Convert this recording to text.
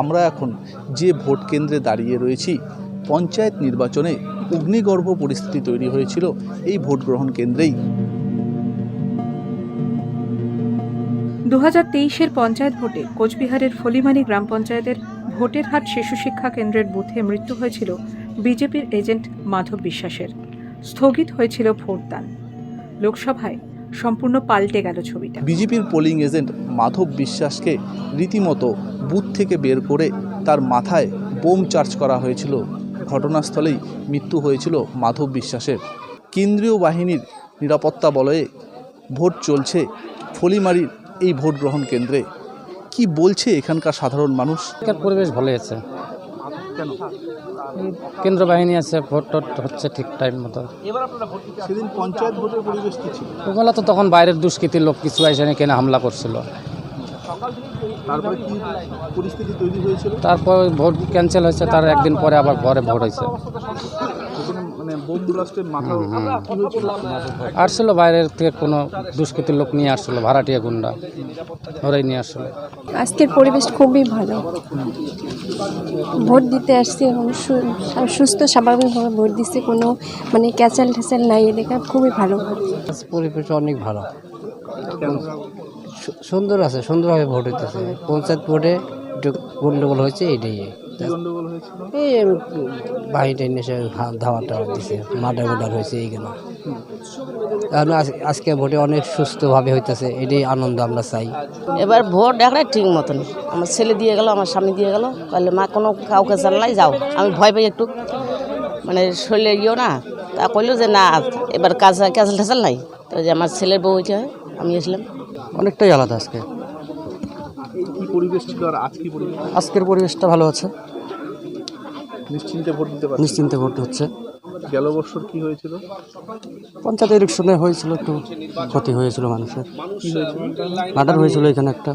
আমরা এখন যে ভোট কেন্দ্রে দাঁড়িয়ে রয়েছি, পঞ্চায়েত নির্বাচনে অগ্নিগর্ভ পরিস্থিতি তৈরি হয়েছিল এই ভোট গ্রহণ কেন্দ্রেই। দু হাজার তেইশের পঞ্চায়েত ভোটে কোচবিহারের ফলিমানি গ্রাম পঞ্চায়েতের ভোটের হাট শিশু শিক্ষা কেন্দ্রের বুথে মৃত্যু হয়েছিল বিজেপির এজেন্ট মাধব বিশ্বাসের। স্থগিত হয়েছিল ভোটদান। লোকসভায় সম্পূর্ণ পাল্টে গেল ছবিটা। বিজেপির পোলিং এজেন্ট মাধব বিশ্বাসকে রীতিমতো বুথ থেকে বের করে তার মাথায় বোম চার্জ করা হয়েছিল। ঘটনাস্থলেই মৃত্যু হয়েছিল মাধব বিশ্বাসের। কেন্দ্রীয় বাহিনীর নিরাপত্তা বলয়ে ভোট চলছে ফলিমারির এই ভোট গ্রহণ কেন্দ্রে। কি বলছে এখানকার সাধারণ মানুষ? পরিবেশ ভালো আছে। কেন? কেন্দ্র বাহিনী আছে ভোট টোট হচ্ছে ঠিক টাইম মতো। সেদিন পঞ্চায়েত ভোটের পরিবেশ কি ছিল? ওগুলো তো তখন বাইরের দুষ্কৃতির লোক কিছু এসে কেনে হামলা করছিল। তারপরে কি পরিস্থিতি তৈরি হয়েছিল? তারপর ভোট ক্যান্সেল হয়েছে তার একদিন পরে আবার পরে ভোট হয়েছে। মানে আসছিল বাইরের থেকে কোনো দুষ্কৃতির লোক নিয়ে আসছিল ভাড়াটিয়া গুন্ডা। ওরাই নিয়ে আসছিল। আজকের পরিবেশ খুবই ভালো। ভোট দিতে আসছে এবং সুস্থ, স্বাভাবিকভাবে ভোট দিচ্ছে, কোনো মানে ক্যাচাল ঠেচাল নাই এ দেখা খুবই ভালো। পরিবেশ অনেক ভালো। সুন্দর আছে, সুন্দরভাবে ভোট হইতেছে। পঞ্চায়েত ভোটে একটু গন্ডগোল হয়েছে হয়েছিল এই বাহিনীটা ধাওয়া টাওয়া দিছে মার্ডার মার্ডার হয়েছে এইগুলো আজ- আজকে ভোটে অনেক সুস্থভাবে হইতেছে এটাই আনন্দ আমরা চাই। এবার ভোট দেখলে ঠিক মতন। আমার ছেলে দিয়ে গেল আমার স্বামী দিয়ে গেল বললে মা কোনো কাউকে জানলাই যাও। আমি ভয় পাই একটু। মানে শরীরে গিয়েও না। তা কইলো যে না এবার কাজ ক্যাসেল ঠেসাল নাই। তো যে আমার ছেলের বউ হয়েছে আমি এসলাম অনেকটাই আলাদা আজকে। পরিবেশ ছিল আর আজ পরিবেশ? আজকের পরিবেশটা ভালো আছে। নিশ্চিন্তে ভোট দিতে পারছি? নিশ্চিন্তে ভোট হচ্ছে। গেল বছর কি হয়েছিল? পঞ্চায়েত ইলেকশনে হয়েছিল একটু ক্ষতি হয়েছিল মানুষের। মার্ডার হয়েছিল এখানে একটা।